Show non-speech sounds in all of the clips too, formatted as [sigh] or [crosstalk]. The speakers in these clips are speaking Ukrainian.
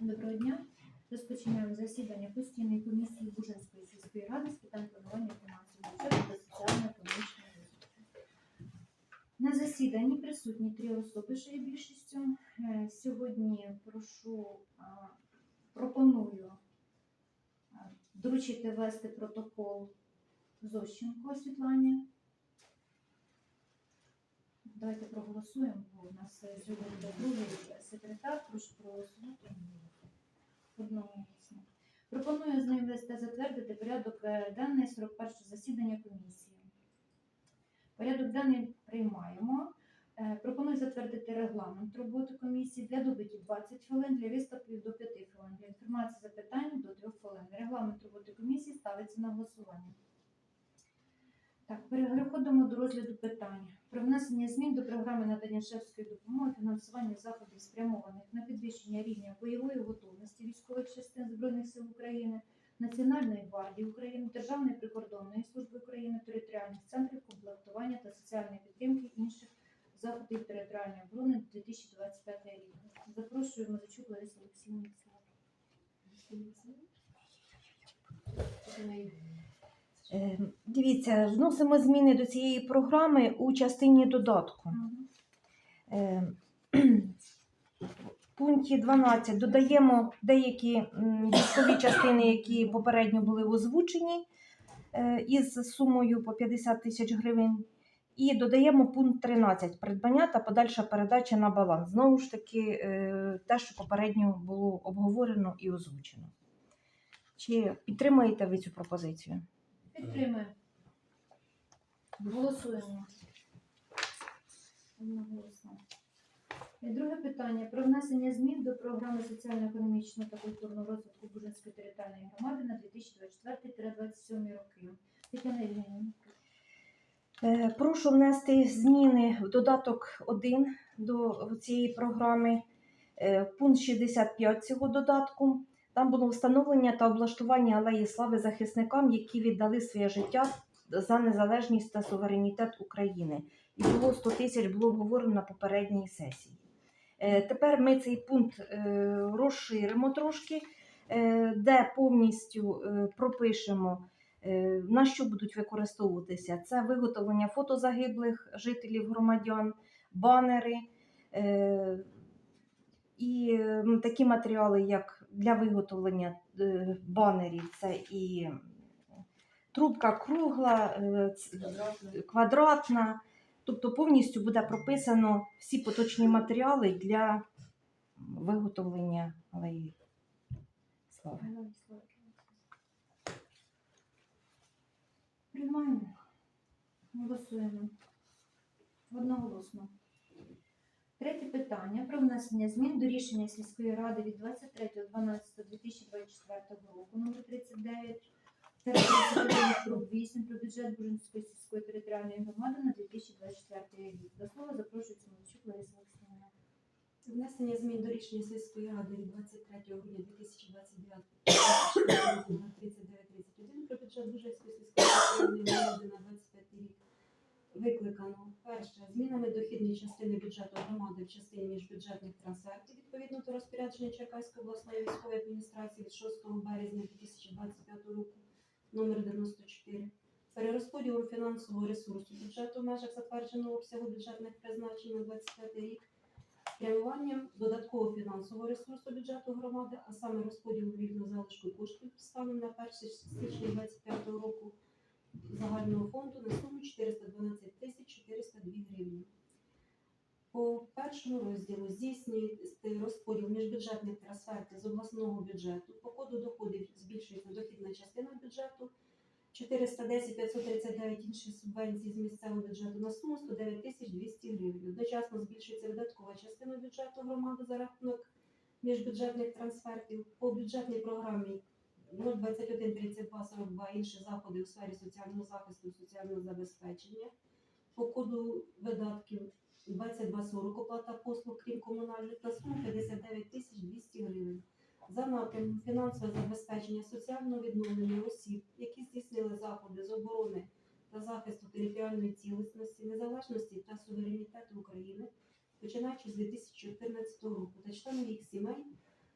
Доброго дня. Розпочинаємо засідання постійної комісії Бужанської сільської ради з питань планування фінансового бюджету та соціально-економічного розвитку. На засіданні присутні три особи, що є більшістю. Е, Сьогодні прошу, пропоную доручити вести протокол Зощенко Світлані. Давайте проголосуємо, бо у нас е, сьогодні буде другий секретар. Прошу проголосувати. Одноголосно. Пропоную з ним вести затвердити порядок е, денний 41 засідання комісії. Порядок денний приймаємо. Е, Пропоную затвердити регламент роботи комісії для доповіді 20 хвилин, для виступів до 5 хвилин, для інформації запитань до 3 хвилин. Регламент роботи комісії ставиться на голосування. Так, переходимо до розгляду питань про внесення змін до програми надання шефської допомоги фінансування заходів, спрямованих на підвищення рівня бойової готовності військових частин Збройних сил України, Національної гвардії України, Державної прикордонної служби України, територіальних центрів комплектування та соціальної підтримки інших заходів територіальної оборони 2025 рік. Запрошую Мазачук Ларису Олексійовну. Е, Дивіться, вносимо зміни до цієї програми у частині додатку. В [clears throat] пункті 12 додаємо деякі військові частини, які попередньо були озвучені е, із сумою по 50 тисяч гривень. І додаємо пункт 13 придбання та подальша передача на баланс. Знову ж таки, е, те, що попередньо було обговорено і озвучено. Чи підтримуєте ви цю пропозицію? Підтримуємо. Голосуємо. І друге питання про внесення змін до програми соціально-економічного та культурного розвитку Бужинської територіальної громади на 2024-2027 роки. Тетяна Євгенівна. Е, Прошу внести зміни в додаток 1 до цієї програми. Е, Пункт 65 цього додатку. Там було встановлення та облаштування алеї слави захисникам, які віддали своє життя за незалежність та суверенітет України. І було 100 тисяч було обговорено на попередній сесії. Е, Тепер ми цей пункт е, розширимо трошки, е, де повністю пропишемо На що будуть використовуватися? Це виготовлення фото загиблих жителів громадян, банери і такі матеріали, як для виготовлення е, банерів, це і трубка кругла, е, квадратна. Тобто повністю буде прописано всі поточні матеріали для виготовлення алеї слави. Приймаємо. Голосуємо. Одноголосно. Третє питання про внесення змін до рішення сільської ради від 23.12.2024 року номер 39 8 про бюджет Бужинської сільської територіальної громади на 2024 рік. До слова запрошується Мовчук Лариса Олексійовна. Внесення змін до рішення сільської ради від 23 грудня 2029 року на 3931 про бюджет Бужевської сільської територіальної громади на 25 рік викликано. Перше змінами дохідної частини бюджету громади в частині міжбюджетних трансфертів відповідно до розпорядження Черкаської обласної військової адміністрації від 6 березня 2025 року номер 94 перерозподілом фінансового ресурсу бюджету в межах затвердженого обсягу бюджетних призначень на 25 рік спрямуванням додаткового фінансового ресурсу бюджету громади, а саме розподілу вільного залишку коштів станом на 1 січня 2025 року загального фонду на суму 412 тисяч 402 гривні. По першому розділу здійснюється розподіл міжбюджетних трансфертів з обласного бюджету. По коду доходів збільшується дохідна частина бюджету 410 539 інші субвенції з місцевого бюджету на суму 109 тисяч 200 гривень. Одночасно збільшується видаткова частина бюджету громади за рахунок міжбюджетних трансфертів. По бюджетній програмі 021 32 42 інші заходи у сфері соціального захисту, соціального забезпечення. По коду видатків 2240 оплата послуг, крім комунальних, на суму 59 тисяч 200 гривень за напрямом фінансове забезпечення соціального відновлення осіб, які здійснили заходи з оборони та захисту територіальної цілісності, незалежності та суверенітету України, починаючи з 2014 року, та членів їх сімей,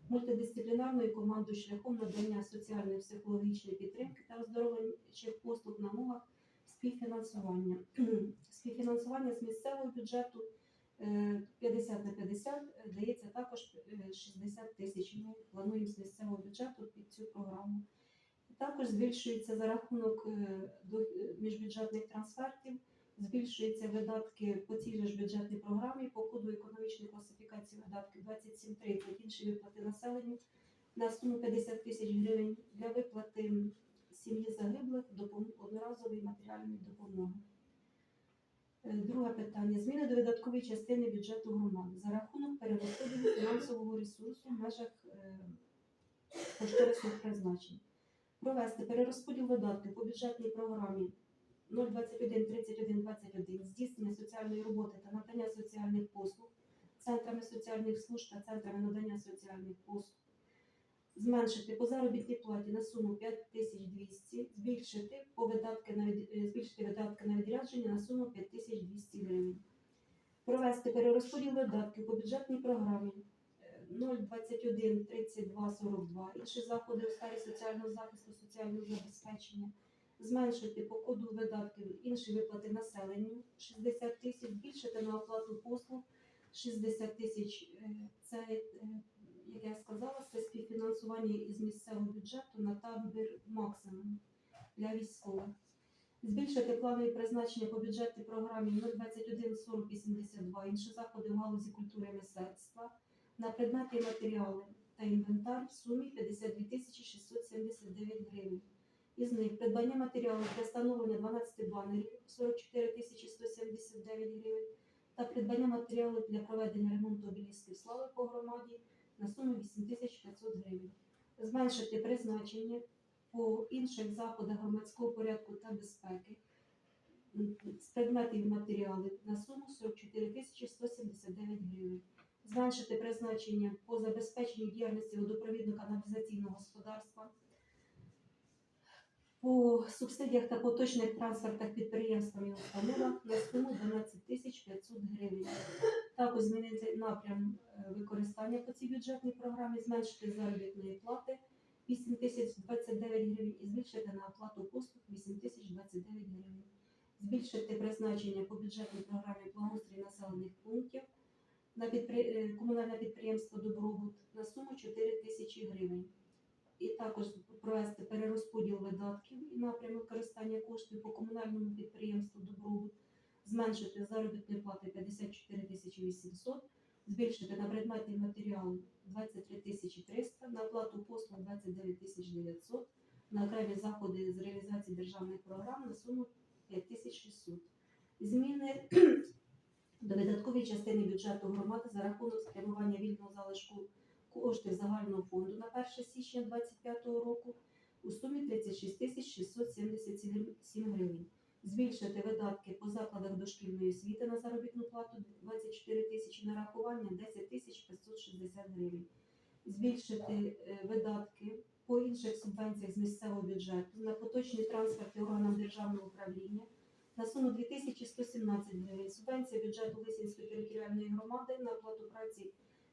мультидисциплінарною командою шляхом надання соціальної психологічної підтримки та оздоровчих послуг на мовах співфінансування. [clears throat] Співфінансування з місцевого бюджету е, 50 на 50 е, дається також е, 60 тисяч. Ми плануємо з місцевого бюджету під цю програму. Також збільшується за рахунок е, е, міжбюджетних трансфертів, збільшуються видатки по цій ж бюджетній програмі по коду економічної класифікації видатків 2730 інші виплати населенню на суму 50 тисяч гривень для виплати сім'ї загиблих одноразової матеріальної допомоги. Е, Друге питання. Зміни до видаткової частини бюджету громади за рахунок перерозподілу фінансового ресурсу в межах е, кошторисних призначень. Провести перерозподіл видатків по бюджетній програмі 021 31 21 здійснення соціальної роботи та надання соціальних послуг центрами соціальних служб та центрами надання соціальних послуг. Зменшити по заробітній платі на суму 5200, збільшити по видатки на е, збільшити видатки на відрядження на суму 5200 гривень. Провести перерозподіл видатків по бюджетній програмі е, 021 32 42 інші заходи у сфері соціального захисту, соціального забезпечення, зменшити по коду видатків інші виплати населенню 60 тисяч, збільшити на оплату послуг 60 тисяч. Е, Це, е, як я сказала, це співфінансування із місцевого бюджету на табір максимум для військових. Збільшити планові призначення по бюджетній програмі 021 40 82 інші заходи в галузі культури і мистецтва на предмети і матеріали та інвентар в сумі 52 тисячі 679 гривень. Із них придбання матеріалів для встановлення 12 банерів 44 тисячі 179 гривень та придбання матеріалів для проведення ремонту обелісків слави по громаді на суму 8500 гривень. Зменшити призначення по інших заходах громадського порядку та безпеки з предметів і матеріалів на суму 44 тисячі 179 гривень. Зменшити призначення по забезпеченню діяльності водопровідно каналізаційного господарства по субсидіях та поточних трансфертах підприємствам і на суму 12 тисяч 500 гривень. Також змінити напрям е, використання по цій бюджетній програмі, зменшити заробітної плати 8 тисяч 29 гривень і збільшити на оплату послуг 8 тисяч 29 гривень. Збільшити призначення по бюджетній програмі благоустрій населених пунктів на підпри... е, комунальне підприємство Добробут на суму 4 тисячі гривень. І також провести перерозподіл видатків і напрям використання коштів по комунальному підприємству Добробут, зменшити заробітні плати 54 тисячі 800, збільшити на предметний матеріал 23 тисячі 300, на оплату послуг 29 тисяч 900, на окремі заходи з реалізації державних програм на суму 5600. Зміни [clears throat] до видаткової частини бюджету громади за рахунок спрямування вільного залишку коштів загального фонду на 1 січня 2025 року у сумі 36 тисяч 677 гривень. Збільшити видатки по закладах дошкільної освіти на заробітну плату 24 тисячі нарахування 10 тисяч 560 гривень. Збільшити е, видатки по інших субвенціях з місцевого бюджету на поточні трансферти органам державного управління на суму 2117 гривень. Субвенція бюджету Лисинської територіальної громади на оплату праці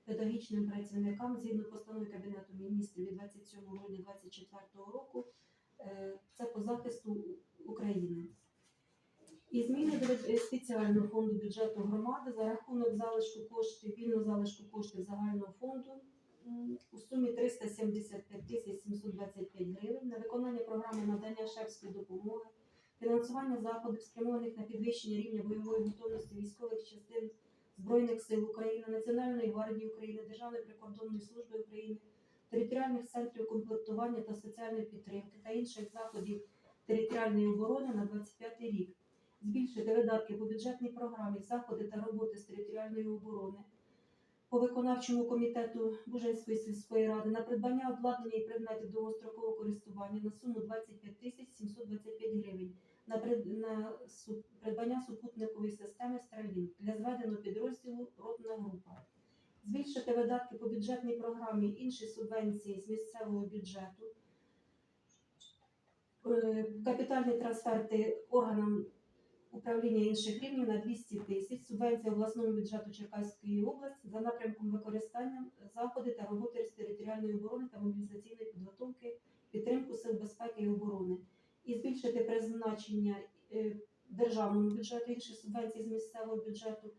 педагогічним працівникам згідно постанови Кабінету міністрів від 27 грудня 2024 року. Е, Це по захисту України. І зміни до спеціального фонду бюджету громади за рахунок залишку коштів, вільного залишку коштів загального фонду у сумі 375 тисяч 725 гривень на виконання програми надання шефської допомоги, фінансування заходів, спрямованих на підвищення рівня бойової готовності військових частин Збройних сил України, Національної гвардії України, Державної прикордонної служби України, територіальних центрів комплектування та соціальної підтримки та інших заходів територіальної оборони на 25 рік. Збільшити видатки по бюджетній програмі, заходи та роботи з територіальної оборони по виконавчому комітету Бужанської сільської ради на придбання обладнання і предметів довгострокового користування на суму 25 тисяч 725 гривень на, придбання супутникової системи Starlink для зведеного підрозділу ротна група. Збільшити видатки по бюджетній програмі інші субвенції з місцевого бюджету. Е, Капітальні трансферти органам управління інших рівнів на 200 тисяч. Субвенція обласному бюджету Черкаської області за напрямком використання заходи та роботи з територіальної оборони та мобілізаційної підготовки, підтримку сил безпеки і оборони. І збільшити призначення е, державному бюджету інших субвенцій з місцевого бюджету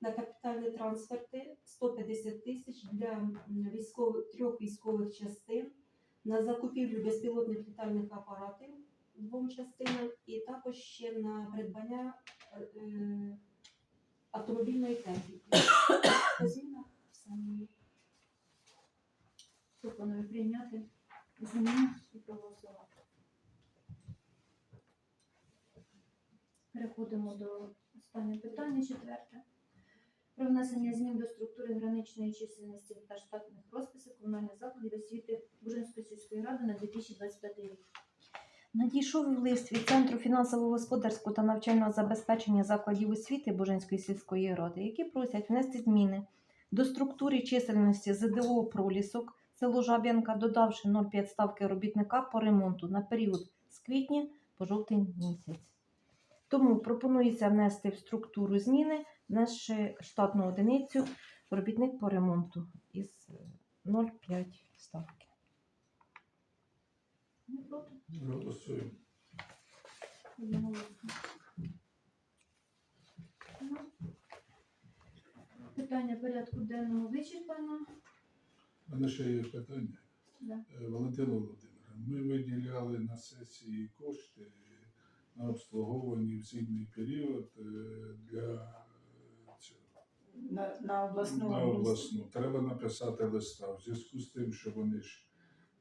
на капітальні трансферти 150 тисяч для військових трьох військових частин на закупівлю безпілотних літальних апаратів двом частинам, і також ще на придбання е, е, автомобільної техніки. По. Пропоную прийняти зміни і проголосувати. Переходимо до останнього питання, четверте. Про внесення змін до структури граничної чисельності та штатних розписів комунальних закладів освіти Бужинської сільської ради на 2025 рік. Надійшов лист від Центру фінансово-господарського та навчального забезпечення закладів освіти Божинської сільської ради, які просять внести зміни до структури чисельності ЗДО Пролісок село Жаб'янка, додавши 0,5 ставки робітника по ремонту на період з квітня по жовтень місяць. Тому пропонується внести в структуру зміни внесши штатну одиницю робітник по ремонту із е, 0,5 ставки. Голосуємо. Ну, Питання порядку денного вичерпано. У мене ще є питання. Да. Е, Валентина Володимирівна, ми виділяли на сесії кошти на обслуговування в зимний період е, для е, цього. на, на обласну на обласну. Треба написати листа в зв'язку з тим, що вони ж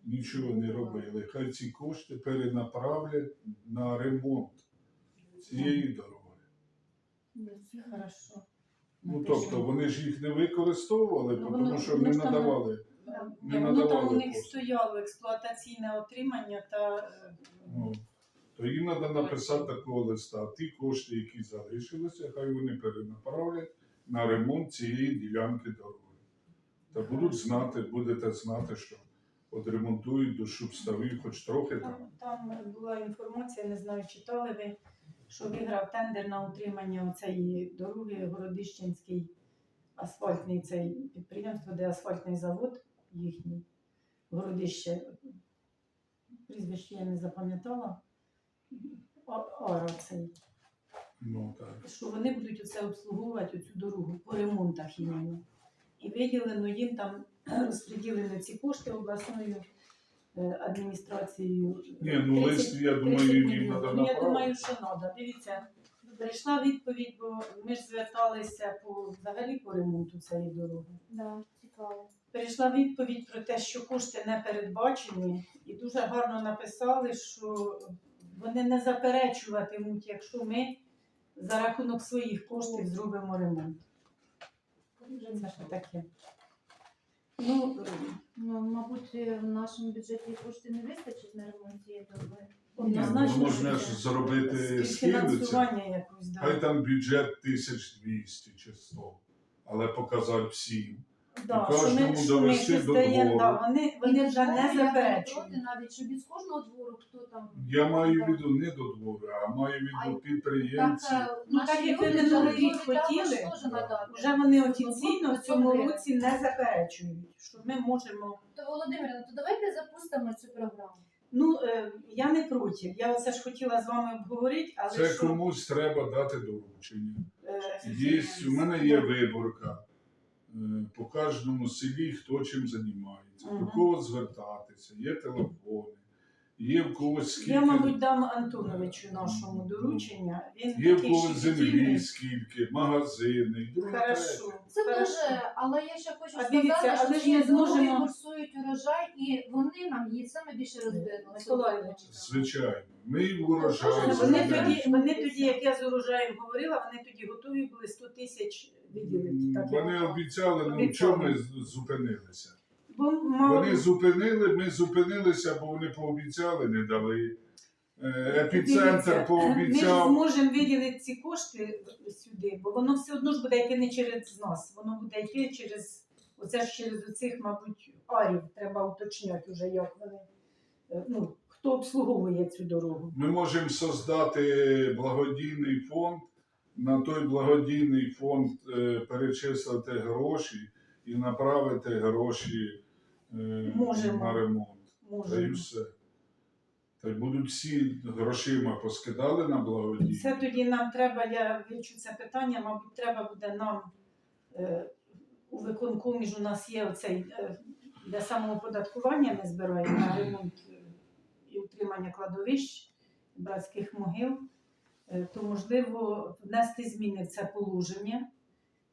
нічого не робили. Хай ці кошти перенаправлять на ремонт цієї дороги. Хорошо. Ну тобто вони ж їх не використовували, Ну, тому що не надавали. Да. не Ні, воно там у них послуг. стояло експлуатаційне отримання та е, Ну, то їм треба написати такого листа. Ті кошти, які залишилися, хай вони перенаправлять на ремонт цієї ділянки дороги. Та будуть знати, будете знати, що відремонтують до Шубставі хоч трохи там. там, там була інформація, не знаю, читали ви, що виграв тендер на утримання цієї дороги Городищенський асфальтний цей підприємство, де асфальтний завод їхній Городище. Прізвище я не запам'ятала. Ара цей. Ну так. що вони будуть оце обслуговувати цю дорогу по ремонтах іменно. І виділено їм там [clears throat] розподілені ці кошти обласною е, адміністрацією. Ні, ну 30 лист, я думаю, 30 їм мільйонів. треба Ну, я направити. думаю, що треба. Дивіться, прийшла відповідь, бо ми ж зверталися по взагалі по ремонту цієї дороги. Да, цікаво. Прийшла відповідь про те, що кошти не передбачені, і дуже гарно написали, що вони не заперечуватимуть, якщо ми за рахунок своїх коштів зробимо ремонт. Це ж таке. Ну, е, Ну, мабуть, в нашому бюджеті коштів не вистачить на ремонт цієї дороги. однозначно, Ну, можна ж зробити схему. співфінансування якось, да. Хай там бюджет 1200 чи 100, але показати всім. Да, і що ми, кожному що ми довести до двору. да, вони, вони вже не заперечують. навіть, щоб із кожного двору хто там. Я маю в виду не до двору, а маю в А, виду підприємців. е, Ну, так, як ви минулий рік хотіли. Вже вони офіційно в цьому році не заперечують, що ми можемо. То Володимирівна, то давайте запустимо цю програму. Ну, е, я не проти. Я оце ж хотіла з вами обговорити, але Це що, комусь треба дати доручення. е, Є, у мене є виборка е, по кожному селі, хто чим займається, до кого звертатися, є телефони, є в когось скільки, я, мабуть, дам Антоновичу нашому доручення. Він є в такий когось землі, щепетільний. скільки, магазини, друге третє. Хорошо. Це Хорошо. дуже, але я ще хочу А сказати, дивіться, що але ж ці ми зможемо- курсують урожай, і вони нам її саме більше розбили. Миколаївич. Звичайно. Ми і урожай. Вони Вони тоді, вони тоді, як я з урожаєм говорила, вони тоді готові були 100 тисяч виділити. Так, Вони обіцяли, ну Обіцяли. чому ми з- зупинилися? Бо мало Вони зупинили, ми зупинилися, бо вони пообіцяли, не дали. Е, Епіцентр Дивіться, Ми ж зможемо виділити ці кошти сюди, бо воно все одно ж буде йти не через нас, воно буде йти через оце ж через оцих, мабуть, арів. Треба уточняти вже, як вони. е, Ну, хто обслуговує цю дорогу. Ми можемо создати благодійний фонд, на той благодійний фонд е, перечислити гроші і направити гроші е, Можемо. на ремонт. Та й все. Та й будуть всі грошима поскидали на благодійний. це тоді нам треба, я вивчу це питання, мабуть, треба буде нам е, у виконкомі ж у нас є оцей е, для самооподаткування ми збираємо на ремонт е, і утримання кладовищ, братських могил, е, то можливо внести зміни в це положення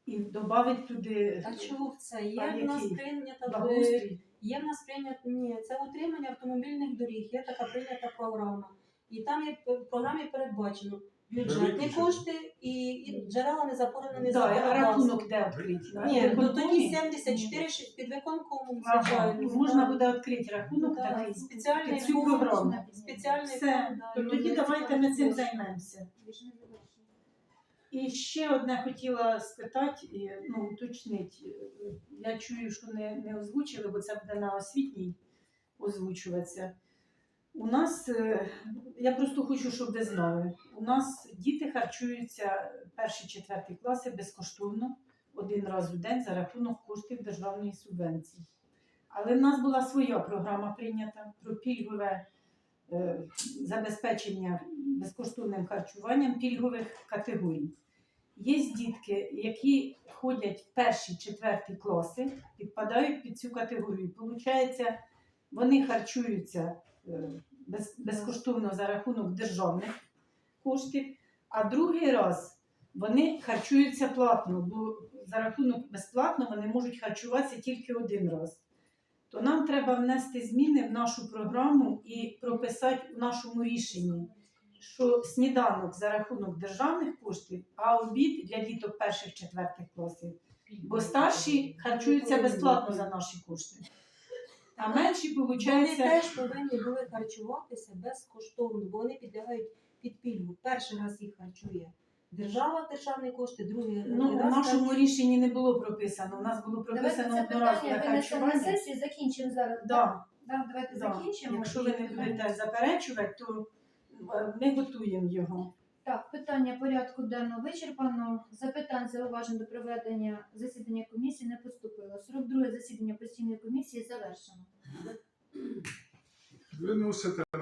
і додати туди А чого це? Є в нас прийнята е, благоустрій. Є в нас прийнято ні, це утримання автомобільних доріг, є така прийнята програма. І там є в програмі передбачено бюджетні кошти і, і джерела незаповнені Да, а рахунок де відкрити? Ні, ну тоді 74 шість під виконком, Ага, звичайно. можна буде відкрити рахунок Да, такий. спеціальний під цю фонд, програму. Спеціальний Все, фонд, да, то і тоді давайте ми цим займемося. І ще одне хотіла спитати, ну, уточнити. Я чую, що не, не озвучили, бо це буде на освітній озвучуватися. У нас, е, я просто хочу, щоб ви знали, у нас діти харчуються перші четверті класи безкоштовно один раз у день за рахунок коштів державної субвенції. Але в нас була своя програма прийнята про пільгове забезпечення безкоштовним харчуванням пільгових категорій. Є дітки, які ходять в перші четверті класи, підпадають під цю категорію. Получається, вони харчуються е, безкоштовно за рахунок державних коштів, а другий раз вони харчуються платно, бо за рахунок безплатно вони можуть харчуватися тільки один раз. То нам треба внести зміни в нашу програму і прописати в нашому рішенні, що сніданок за рахунок державних коштів, а обід для діток перших четвертих класів. Бо старші харчуються безплатно за наші кошти. А менші, Вони виходить, теж повинні були харчуватися безкоштовно, бо вони підлягають під пільгу. Перший раз їх харчує держава, державні кошти, другий ну, в раз нашому рішенні не було прописано. У нас було Давайте прописано це одноразове питання винесемо на харчування. сесію, закінчимо зараз. Да, Да, давайте да. закінчимо. Якщо ви не будете заперечувати, то е, ми готуємо його. Так, питання порядку денного вичерпано. Запитань, зауважень до проведення засідання комісії не поступило. 42 засідання постійної комісії завершено. Виносите на